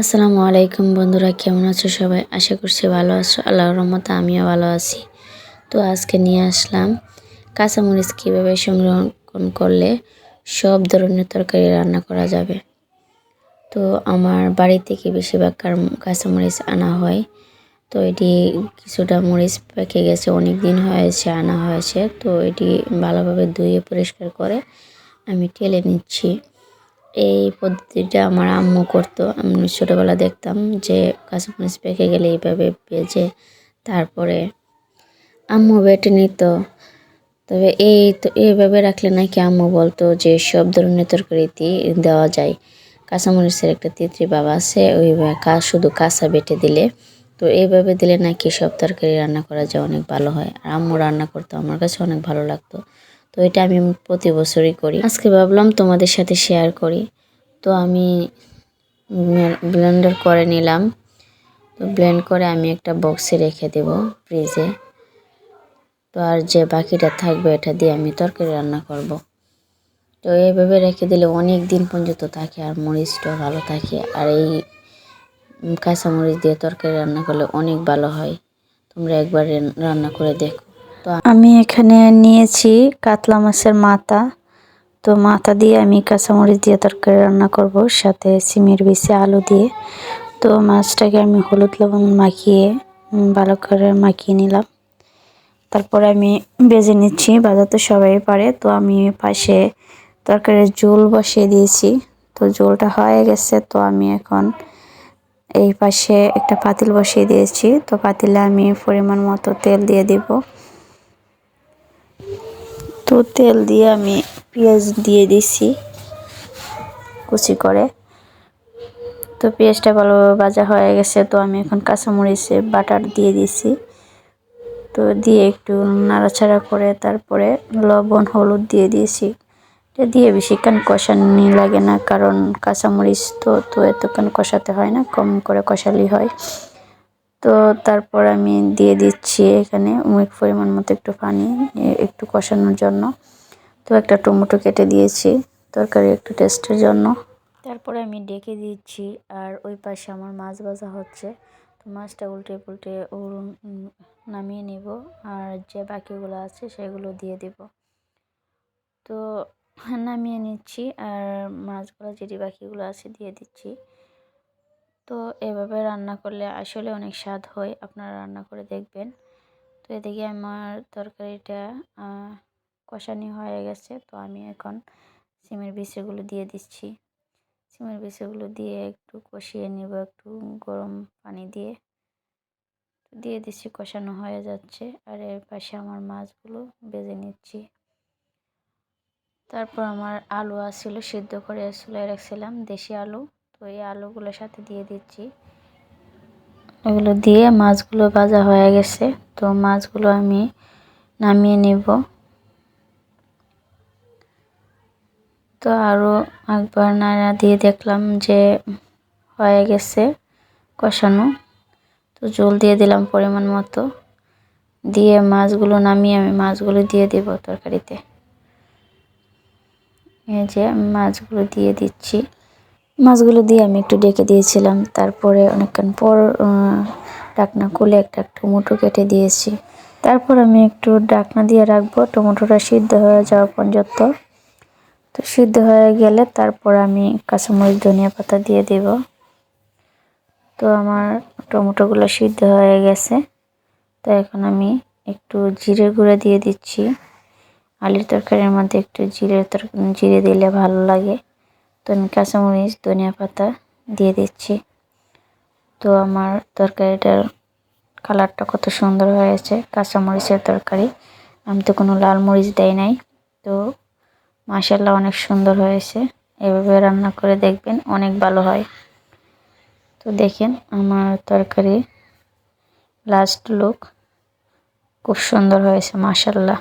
আসসালামু আলাইকুম বন্ধুরা, কেমন আছো সবাই? আশা করছি ভালো আছো। আল্লাহর রহমতে আমিও ভালো আছি। তো আজকে নিয়ে আসলাম কাঁচামরিচ কীভাবে সংরক্ষণ করলে সব ধরনের তরকারি রান্না করা যাবে। তো আমার বাড়ি থেকে বেশিরভাগ কাঁচামরিচ আনা হয়। তো এটি কিছুটা মরিচ পেকে গেছে অনেক দিন হয়েছে, আনা হয়েছে। তো এটি ভালোভাবে ধুয়ে পরিষ্কার করে আমি টেলে নিচ্ছি। এই পদ্ধতিটা আমার আম্মু করতো। আমি ছোটোবেলা দেখতাম যে কাঁচামরিচ পেকে গেলে এইভাবে ভেজে তারপরে আম্মু বেটে নিত। তবে এই তো এইভাবে রাখলে নাকি আম্মু বলতো যে সব ধরনের তরকারিতে দেওয়া যায়। কাঁচামরিচের একটা তিত্রি বাবা আছে ওই শুধু কাঁচা বেটে দিলে। তো এইভাবে দিলে নাকি সব তরকারি রান্না করা যায়, অনেক ভালো হয়। আর আম্মু রান্না করতো, আমার কাছে অনেক ভালো লাগতো। তো এটা আমি প্রতি বছরই করি। আজকে ভাবলাম তোমাদের সাথে শেয়ার করি। তো আমি ব্লেন্ডার করে নিলাম। তো ব্লেন্ড করে আমি একটা বক্সে রেখে দেব ফ্রিজে তো আর যে বাকিটা থাকবে এটা দিয়ে আমি তরকারি রান্না করব। তো এইভাবে রেখে দিলে অনেক দিন পর্যন্ত থাকে আর মরিচটাও ভালো থাকে। আর এই কাঁচামরিচ দিয়ে তরকারি রান্না করলে অনেক ভালো হয়। তোমরা একবার রান্না করে দেখো। তো আমি এখানে নিয়েছি কাতলা মাছের মাথা। তো মাথা দিয়ে আমি কাঁচামরিচ দিয়ে তরকারি রান্না করব, সাথে সিমের বিচে আলু দিয়ে। তো মাছটাকে আমি হলুদ লবণ মাখিয়ে ভালো করে মাখিয়ে নিলাম। তারপরে আমি বেজে নিচ্ছি, বাজার তো সবাই পারে। তো আমি পাশে তরকারির ঝোল বসিয়ে দিয়েছি। তো ঝোলটা হয়ে গেছে, তো আমি এখন এই পাশে একটা পাতিল বসিয়ে দিয়েছি। তো পাতিলে আমি পরিমাণ মতো তেল দিয়ে দিব। তো তেল দিয়ে আমি পেঁয়াজ দিয়ে দিছি কুচি করে। তো পেঁয়াজটা ভালোভাবে ভাজা হয়ে গেছে, তো আমি এখন কাঁচামরিচে বাটার দিয়ে দিছি। তো দিয়ে একটু নাড়াচাড়া করে তারপরে লবণ, হলুদ দিয়ে দিয়েছি। এটা দিয়ে বেশিক্ষণ কষানি লাগে না, কারণ কাঁচামরিচ তো তো এতক্ষণ কষাতে হয় না, কম করে কষালি হয়। তো তারপর আমি দিয়ে দিচ্ছি এখানে অনেক পরিমাণ মতো একটু পানি একটু কষানোর জন্য। তো একটা টমেটো কেটে দিয়েছি, তরকারি একটু টেস্টের জন্য। তারপরে আমি ডেকে দিচ্ছি, আর ওই পাশে আমার মাছ ভাজা হচ্ছে। তো মাছটা উল্টে পুল্টে নামিয়ে নিব, আর যে বাকিগুলো আছে সেগুলো দিয়ে দিব। তো নামিয়ে নিচ্ছি, আর মাছগুলো যেটি বাকিগুলো আছে দিয়ে দিচ্ছি। তো এভাবে রান্না করলে আসলে অনেক স্বাদ হয়, আপনারা রান্না করে দেখবেন। তো এদিকে আমার তরকারিটা কষানি হয়ে গেছে, তো আমি এখন সিমের বিচিগুলো দিয়ে দিচ্ছি। সিমের বিচিগুলো দিয়ে একটু কষিয়ে নিব, একটু গরম পানি দিয়ে। দিয়ে দিচ্ছি, কষানো হয়ে যাচ্ছে। আর এর পাশে আমার মাছগুলো বেজে নিচ্ছি। তারপর আমার আলু আসছিল সিদ্ধ করে চুলে রাখছিলাম দেশি আলু। তো এই আলুগুলোর সাথে দিয়ে দিচ্ছি। এগুলো দিয়ে মাছগুলো ভাজা হয়ে গেছে। তো মাছগুলো আমি নামিয়ে নেব। তো আরও একবার নাড়া দিয়ে দেখলাম যে হয়ে গেছে কষানো। তো জল দিয়ে দিলাম পরিমাণ মতো। দিয়ে মাছগুলো নামিয়ে আমি মাছগুলো দিয়ে দেব তরকারিতে। এই যে মাছগুলো দিয়ে দিচ্ছি। মাছগুলো দিয়ে আমি একটু ডেকে দিয়েছিলাম। তারপরে অনেকক্ষণ পর ডাকনা খুলে একটা টমেটো কেটে দিয়েছি। তারপর আমি একটু ডাকনা দিয়ে রাখব। টমেটোটা সিদ্ধ হয়ে যাওয়া পর্যন্ত। তো সিদ্ধ হয়ে গেলে তারপর আমি কাঁচামরিচ, ধনিয়া পাতা দিয়ে দেব। তো আমার টমেটোগুলো সিদ্ধ হয়ে গেছে। তো এখন আমি একটু জিরে গুঁড়া দিয়ে দিচ্ছি। আলুর তরকারির মধ্যে একটু জিরে তরকারি জিরে দিলে ভালো লাগে। তো আমি কাঁচামরিচ, ধনিয়া পাতা দিয়ে দিচ্ছি। তো আমার তরকারিটার কালারটা কত সুন্দর হয়েছে, কাঁচামরিচের তরকারি। আমি তো কোনো লাল মরিচ দেয় নাই। তো মাসাল্লাহ অনেক সুন্দর হয়েছে। এভাবে রান্না করে দেখবেন অনেক ভালো হয়। তো দেখেন আমার তরকারি লাস্ট লুক খুব সুন্দর হয়েছে মাসাল্লাহ